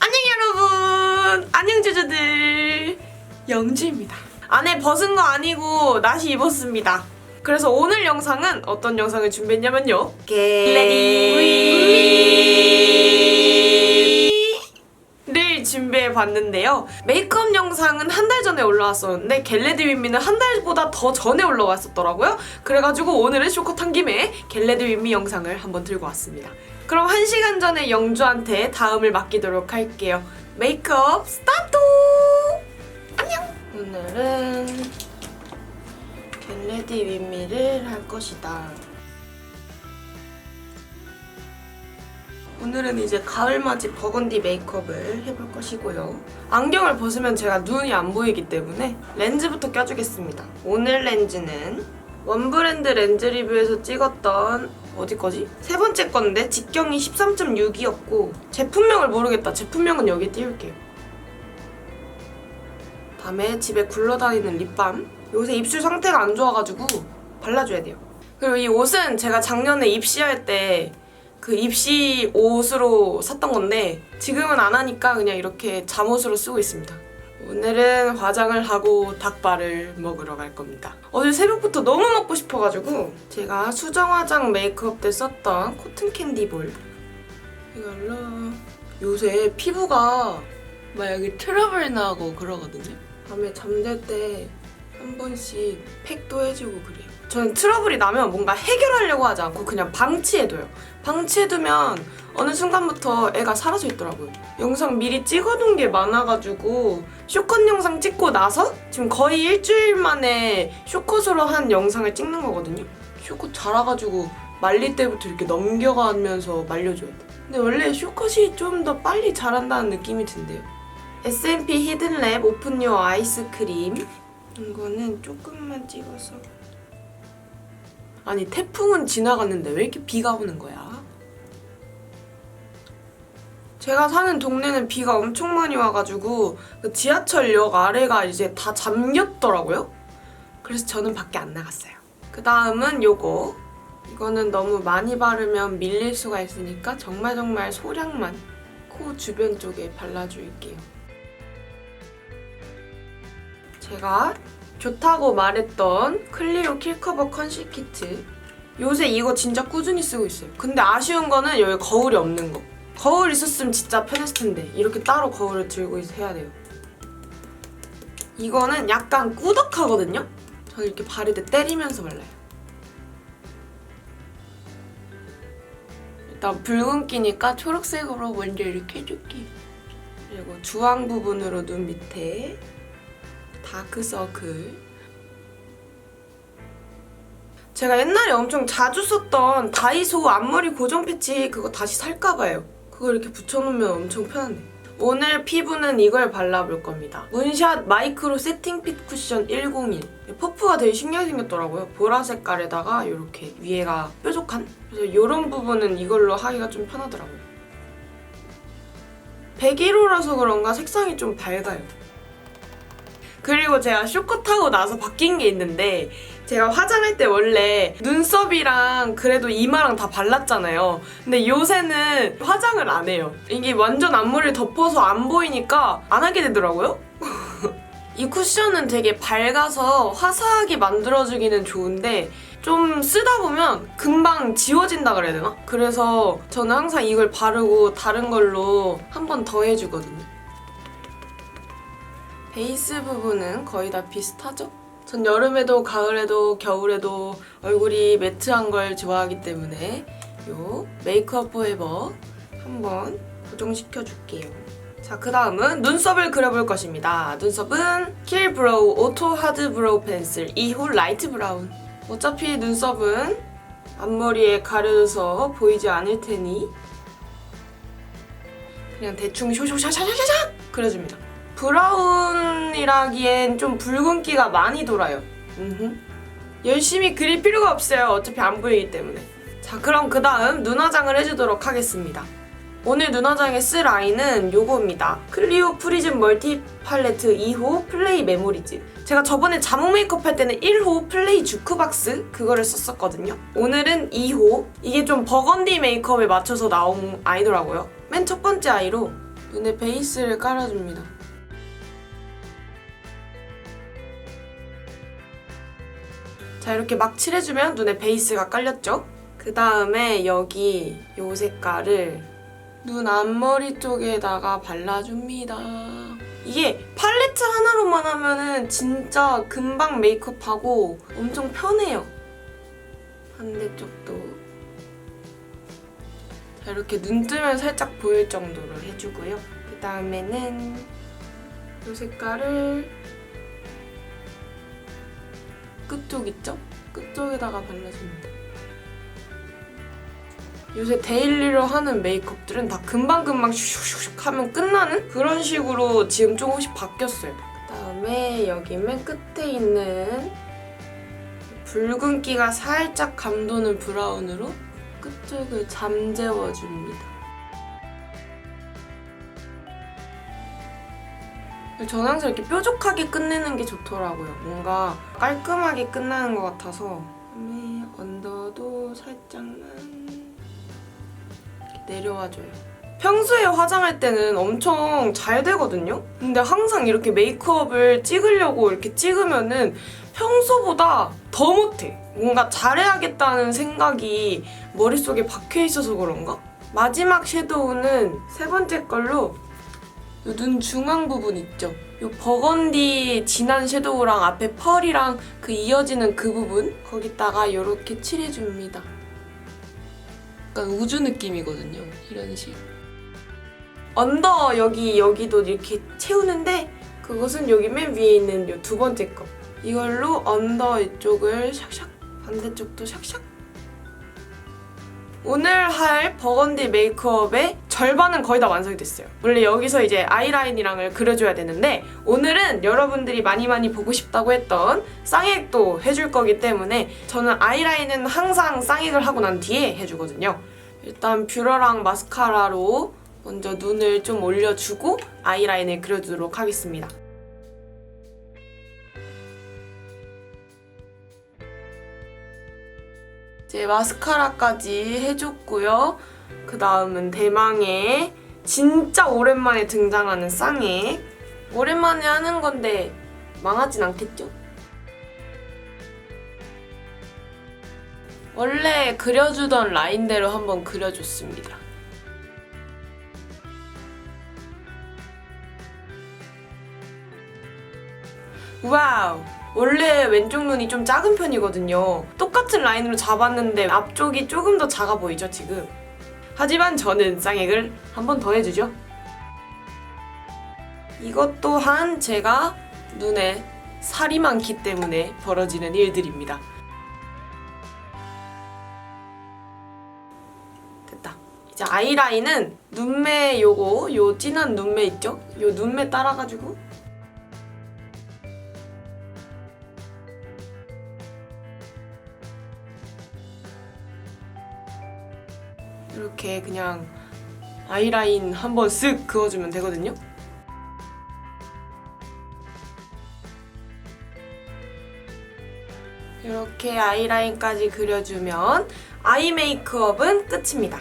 안녕 여러분. 안녕 주주들. 영주입니다. 안에 벗은 거 아니고 나시 입었습니다. 그래서 오늘 영상은 어떤 영상을 준비했냐면요. 를 봤는데요. 메이크업 영상은 한 달 전에 올라왔었는데 겟레디 윈미는 한 달보다 더 전에 올라왔었더라고요. 그래가지고 오늘은 쇼컷 한 김에 겟레디 윈미 영상을 한번 들고 왔습니다. 그럼 한 시간 전에 영주한테 다음을 맡기도록 할게요. 메이크업 스타트! 안녕! 오늘은 겟레디 윈미를 할 것이다 오늘은 이제 가을맞이 버건디 메이크업을 해볼 것이고요. 안경을 벗으면 제가 눈이 안 보이기 때문에 렌즈부터 껴주겠습니다. 오늘 렌즈는 원브랜드 렌즈 리뷰에서 찍었던 어디 거지? 세 번째 건데 직경이 13.6이었고 제품명을 모르겠다. 제품명은 여기 띄울게요. 다음에 집에 굴러다니는 립밤. 요새 입술 상태가 안 좋아가지고 발라줘야 돼요. 그리고 이 옷은 제가 작년에 입시할 때 그 입시 옷으로 샀던 건데 지금은 안 하니까 그냥 이렇게 잠옷으로 쓰고 있습니다. 오늘은 화장을 하고 닭발을 먹으러 갈 겁니다. 어제 새벽부터 너무 먹고 싶어가지고 제가 수정 화장 메이크업 때 썼던 코튼 캔디 볼 이걸로 요새 피부가 막 여기 트러블 나고 그러거든요. 밤에 잠잘 때 한 번씩 팩도 해주고 그래요. 저는 트러블이 나면 뭔가 해결하려고 하지 않고 그냥 방치해둬요. 방치해두면 어느 순간부터 애가 사라져 있더라고요. 영상 미리 찍어둔 게 많아가지고 쇼컷 영상 찍고 나서 지금 거의 일주일 만에 쇼컷으로 한 영상을 찍는 거거든요. 쇼컷 자라가지고 말릴 때부터 이렇게 넘겨가면서 말려줘야 돼. 근데 원래 쇼컷이 좀 더 빨리 자란다는 느낌이 든대요. S&P 히든랩 오픈 요 아이스크림 이거는 조금만 찍어서 아니 태풍은 지나갔는데 왜 이렇게 비가 오는 거야? 제가 사는 동네는 비가 엄청 많이 와가지고 그 지하철역 아래가 이제 다 잠겼더라고요. 그래서 저는 밖에 안 나갔어요. 그 다음은 요거. 이거는 너무 많이 바르면 밀릴 수가 있으니까 정말 정말 소량만 코 주변 쪽에 발라줄게요. 제가 좋다고 말했던 클리오 킬커버 컨실 키트. 요새 이거 진짜 꾸준히 쓰고 있어요. 근데 아쉬운 거는 여기 거울이 없는 거. 거울 있었으면 진짜 편했을 텐데 이렇게 따로 거울을 들고 있- 해야 돼요. 이거는 약간 꾸덕하거든요? 저는 이렇게 바를 때 때리면서 발라요. 일단 붉은기니까 초록색으로 먼저 이렇게 해줄게요. 그리고 주황 부분으로 눈 밑에 다크서클. 제가 옛날에 엄청 자주 썼던 다이소 앞머리 고정 패치 그거 다시 살까봐요. 그거 이렇게 붙여놓으면 엄청 편한데. 오늘 피부는 이걸 발라볼 겁니다. 문샷 마이크로 세팅 핏 쿠션 101 퍼프가 되게 신기하게 생겼더라고요. 보라 색깔에다가 이렇게 위에가 뾰족한. 그래서 이런 부분은 이걸로 하기가 좀 편하더라고요. 101호라서 그런가 색상이 좀 밝아요 그리고 제가 쇼컷하고 나서 바뀐 게 있는데 제가 화장할 때 원래 눈썹이랑 그래도 이마랑 다 발랐잖아요. 근데 요새는 화장을 안 해요. 이게 완전 앞머리를 덮어서 안 보이니까 안 하게 되더라고요. 이 쿠션은 되게 밝아서 화사하게 만들어주기는 좋은데 좀 쓰다 보면 금방 지워진다 그래야 되나? 그래서 저는 항상 이걸 바르고 다른 걸로 한 번 더 해주거든요. 베이스 부분은 거의 다 비슷하죠? 전 여름에도 가을에도 겨울에도 얼굴이 매트한 걸 좋아하기 때문에 요 메이크업 포에버 한번 고정시켜 줄게요. 자, 그 다음은 눈썹을 그려볼 것입니다. 눈썹은 킬 브로우 오토 하드 브로우 펜슬 2호 라이트 브라운. 어차피 눈썹은 앞머리에 가려져서 보이지 않을 테니 그냥 대충 쇼쇼샤샤샤샤 그려줍니다. 브라운이라기엔 좀 붉은기가 많이 돌아요. 음흠. 열심히 그릴 필요가 없어요. 어차피 안 보이기 때문에. 자, 그럼 그 다음 눈화장을 해주도록 하겠습니다. 오늘 눈화장에 쓸 아이는 요거입니다. 클리오 프리즘 멀티 팔레트 2호 플레이 메모리즈. 제가 저번에 자몽 메이크업 할 때는 1호 플레이 주크박스 그거를 썼었거든요. 오늘은 2호. 이게 좀 버건디 메이크업에 맞춰서 나온 아이더라고요. 맨 첫 번째 아이로 눈에 베이스를 깔아줍니다. 자 이렇게 막 칠해주면 눈에 베이스가 깔렸죠? 그 다음에 여기 요 색깔을 눈 앞머리 쪽에다가 발라줍니다. 이게 팔레트 하나로만 하면은 진짜 금방 메이크업하고 엄청 편해요. 반대쪽도 자 이렇게 눈 뜨면 살짝 보일 정도로 해주고요. 그 다음에는 이 색깔을 끝쪽 있죠? 끝쪽에다가 발라줍니다. 요새 데일리로 하는 메이크업들은 다 금방금방 슉슉슉 하면 끝나는 그런 식으로 지금 조금씩 바뀌었어요. 그 다음에 여기 맨 끝에 있는 붉은기가 살짝 감도는 브라운으로 끝쪽을 잠재워줍니다. 저는 항상 이렇게 뾰족하게 끝내는 게 좋더라고요. 뭔가 깔끔하게 끝나는 것 같아서 그다음에 언더도 살짝만 내려와줘요. 평소에 화장할 때는 엄청 잘 되거든요? 근데 항상 이렇게 메이크업을 찍으려고 이렇게 찍으면은 평소보다 더 못해. 뭔가 잘해야겠다는 생각이 머릿속에 박혀 있어서 그런가? 마지막 섀도우는 세 번째 걸로 요 눈 중앙 부분 있죠? 요 버건디 진한 섀도우랑 앞에 펄이랑 그 이어지는 그 부분 거기다가 이렇게 칠해줍니다. 약간 우주 느낌이거든요. 이런 식. 언더 여기 여기도 이렇게 채우는데 그것은 여기 맨 위에 있는 요 두 번째 거. 이걸로 언더 이쪽을 샥샥 반대쪽도 샥샥 오늘 할 버건디 메이크업의 절반은 거의 다 완성이 됐어요. 원래 여기서 이제 아이라인이랑을 그려줘야 되는데 오늘은 여러분들이 많이 많이 보고 싶다고 했던 쌍액도 해줄 거기 때문에 저는 아이라인은 항상 쌍액을 하고 난 뒤에 해주거든요. 일단 뷰러랑 마스카라로 먼저 눈을 좀 올려주고 아이라인을 그려주도록 하겠습니다. 제 마스카라까지 해줬고요. 그 다음은 대망의 진짜 오랜만에 등장하는 쌍액. 오랜만에 하는 건데 망하진 않겠죠? 원래 그려주던 라인대로 한번 그려줬습니다. 와우! 원래 왼쪽 눈이 좀 작은 편이거든요. 똑같은 라인으로 잡았는데 앞쪽이 조금 더 작아 보이죠, 지금? 하지만 저는 쌍액을 한 번 더 해주죠. 이것 또한 제가 눈에 살이 많기 때문에 벌어지는 일들입니다. 됐다. 이제 아이라인은 눈매 요거, 요 진한 눈매 있죠? 요 눈매 따라가지고 이렇게 그냥 아이라인 한번 쓱 그어주면 되거든요. 이렇게 아이라인까지 그려주면 아이 메이크업은 끝입니다.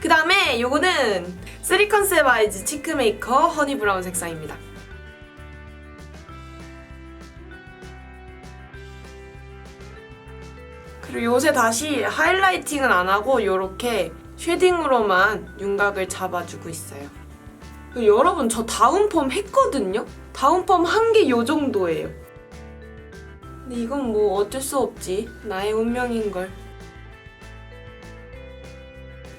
그 다음에 요거는 3컨셉 아이즈 치크 메이커 허니 브라운 색상입니다. 그리고 요새 다시 하이라이팅은 안 하고 이렇게 쉐딩으로만 윤곽을 잡아주고 있어요. 여러분 저 다운펌 했거든요? 다운펌 한 게 요 정도예요. 근데 이건 뭐 어쩔 수 없지. 나의 운명인걸.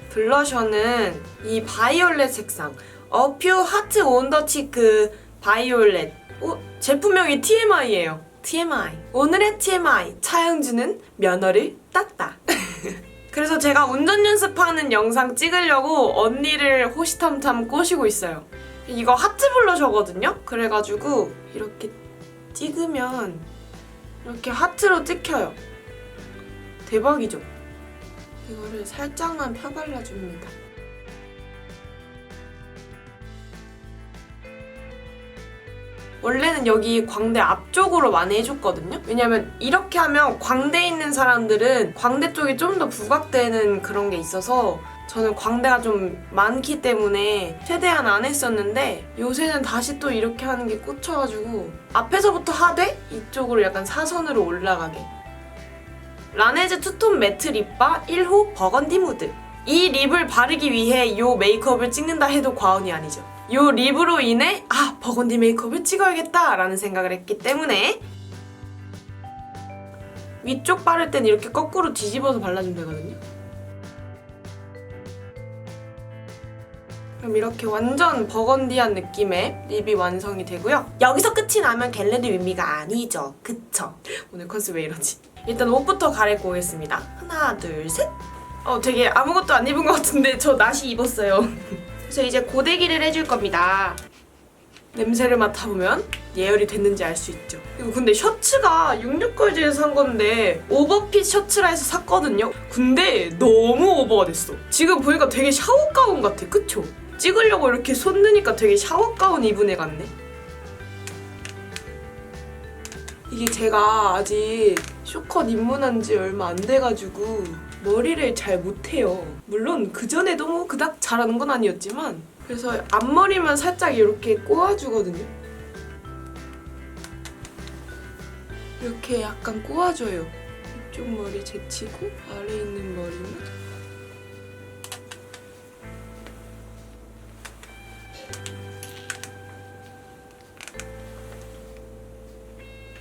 블러셔는 이 바이올렛 색상 어퓨 하트 온더 치크 바이올렛 어, 제품명이 TMI예요. TMI. 오늘의 TMI. 차영주는 면허를 땄다. 그래서 제가 운전 연습하는 영상 찍으려고 언니를 호시탐탐 꼬시고 있어요. 이거 하트 블러셔거든요? 그래가지고 이렇게 찍으면 이렇게 하트로 찍혀요. 대박이죠? 이거를 살짝만 펴발라줍니다. 원래는 여기 광대 앞쪽으로 많이 해줬거든요. 왜냐면 이렇게 하면 광대 있는 사람들은 광대 쪽이 좀 더 부각되는 그런 게 있어서 저는 광대가 좀 많기 때문에 최대한 안 했었는데 요새는 다시 또 이렇게 하는 게 꽂혀가지고 앞에서부터 하되 이쪽으로 약간 사선으로 올라가게. 라네즈 투톤 매트 립바 1호 버건디 무드. 이 립을 바르기 위해 이 메이크업을 찍는다 해도 과언이 아니죠 이 립으로 인해 아 버건디 메이크업을 찍어야겠다 라는 생각을 했기 때문에 위쪽 바를 땐 이렇게 거꾸로 뒤집어서 발라주면 되거든요 그럼 이렇게 완전 버건디한 느낌의 립이 완성이 되고요. 여기서 끝이 나면 겟레디 윈미가 아니죠. 그쵸? 오늘 컨셉 왜 이러지? 일단 옷부터 갈아입고 오겠습니다. 하나, 둘, 셋! 어, 되게 아무것도 안 입은 것 같은데 저 나시 입었어요. 그래서 이제 고데기를 해줄 겁니다. 냄새를 맡아보면 예열이 됐는지 알 수 있죠. 이거 근데 셔츠가 66걸즈에서 산 건데 오버핏 셔츠라 해서 샀거든요. 근데 너무 오버가 됐어. 지금 보니까 되게 샤워 가운 같아. 그쵸? 찍으려고 이렇게 손 넣으니까 되게 샤워 가운 입은 애 같네. 이게 제가 아직 쇼컷 입문한 지 얼마 안 돼가지고 머리를 잘 못해요. 물론 그전에도 뭐 그닥 잘하는 건 아니었지만 그래서 앞머리만 살짝 이렇게 꼬아주거든요. 이렇게 약간 꼬아줘요. 이쪽 머리 제치고 아래 있는 머리는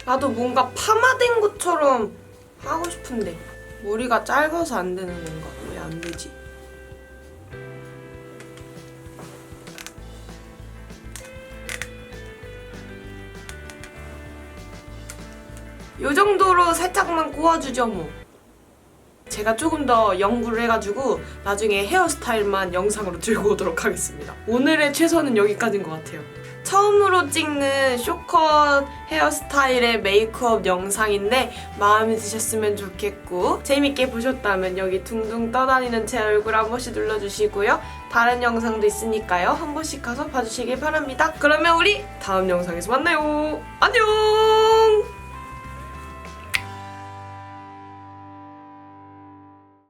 나도 뭔가 파마된 것처럼 하고 싶은데 머리가 짧아서 안 되는 건가? 왜 안 되지? 요 정도로 살짝만 꼬아주죠 뭐. 제가 조금 더 연구를 해가지고 나중에 헤어스타일만 영상으로 들고 오도록 하겠습니다. 오늘의 최선은 여기까지인 것 같아요. 처음으로 찍는 쇼컷 헤어스타일의 메이크업 영상인데 마음에 드셨으면 좋겠고 재밌게 보셨다면 여기 둥둥 떠다니는 제 얼굴 한 번씩 눌러주시고요. 다른 영상도 있으니까요. 한 번씩 가서 봐주시길 바랍니다. 그러면 우리 다음 영상에서 만나요. 안녕!